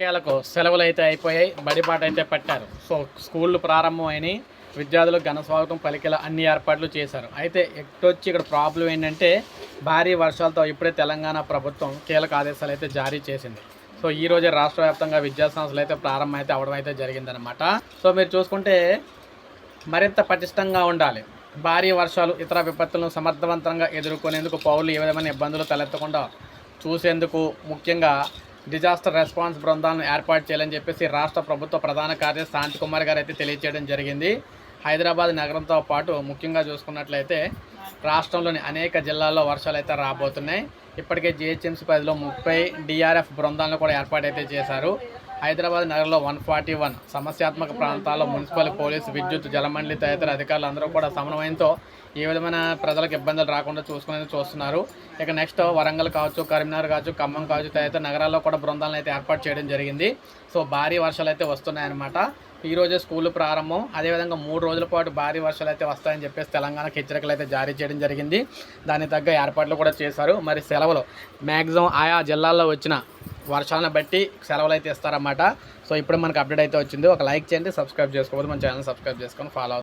ఎట్టకేలకు సెలవులు అయితే అయిపోయాయి బడిపాట అయితే పట్టారు. సో స్కూళ్ళు ప్రారంభమైనాయి విద్యార్థులకు ఘన స్వాగతం పలికేలా అన్ని ఏర్పాట్లు చేశారు. అయితే ఎట్టొచ్చి ఇక్కడ ప్రాబ్లం ఏంటంటే భారీ వర్షాలతో ఇప్పుడే తెలంగాణ ప్రభుత్వం కీలక ఆదేశాలు అయితే జారీ చేసింది. సో ఈ రోజే రాష్ట్ర వ్యాప్తంగా విద్యా సంస్థలు అయితే ప్రారంభం అయితే అవడం అయితే జరిగిందనమాట సో మీరు చూసుకుంటే మరింత పటిష్టంగా ఉండాలి. భారీ వర్షాలు ఇతర విపత్తులను సమర్థవంతంగా ఎదుర్కొనేందుకు పౌరులు ఏ విధమైన ఇబ్బందులు తలెత్తకుండా చూసేందుకు ముఖ్యంగా డిజాస్టర్ రెస్పాన్స్ బృందాలను ఏర్పాటు చేయాలని చెప్పేసి రాష్ట్ర ప్రభుత్వ ప్రధాన కార్యదర్శి శాంతి కుమార్ గారు అయితే తెలియజేయడం జరిగింది. హైదరాబాద్ నగరంతో పాటు ముఖ్యంగా చూసుకున్నట్లయితే రాష్ట్రంలోని అనేక జిల్లాల్లో వర్షాలు అయితే రాబోతున్నాయి. ఇప్పటికే జిహెచ్ఎంసీ పరిధిలో ముప్పై డిఆర్ఎఫ్ బృందాలను కూడా ఏర్పాటైతే చేశారు. హైదరాబాద్ నగరంలో వన్ ఫార్టీ వన్ సమస్యాత్మక ప్రాంతాల్లో మున్సిపల్ పోలీస్ విద్యుత్ జలమండలి తదితర అధికారులు అందరూ కూడా సమన్వయంతో ఏ విధమైన ప్రజలకు ఇబ్బందులు రాకుండా చూసుకునేది చూస్తున్నారు. ఇక నెక్స్ట్ వరంగల్ కావచ్చు కరీంనగర్ కావచ్చు ఖమ్మం కావచ్చు తదితర నగరాల్లో కూడా బృందాలను అయితే ఏర్పాటు చేయడం జరిగింది. సో భారీ వర్షాలు అయితే వస్తున్నాయన్నమాట. ఈ స్కూల్ ప్రారంభం. అదేవిధంగా మూడు రోజుల పాటు భారీ వర్షాలు అయితే వస్తాయని చెప్పేసి తెలంగాణకు హెచ్చరికలు అయితే జారీ చేయడం జరిగింది. దానికి తగ్గ ఏర్పాట్లు కూడా చేశారు. మరి సెలవులు మ్యాక్సిమం ఆయా జిల్లాల్లో వచ్చిన వర్షాలను బట్టి సెలవులు అయితే ఇస్తారన్నమాట. సో ఇప్పుడు మనకు అప్డేట్ అయితే వచ్చింది. ఒక లైక్ చేయండి సబ్స్క్రైబ్ చేసుకోకపోతే మన ఛానల్ సబ్స్క్రైబ్ చేసుకొని ఫాలో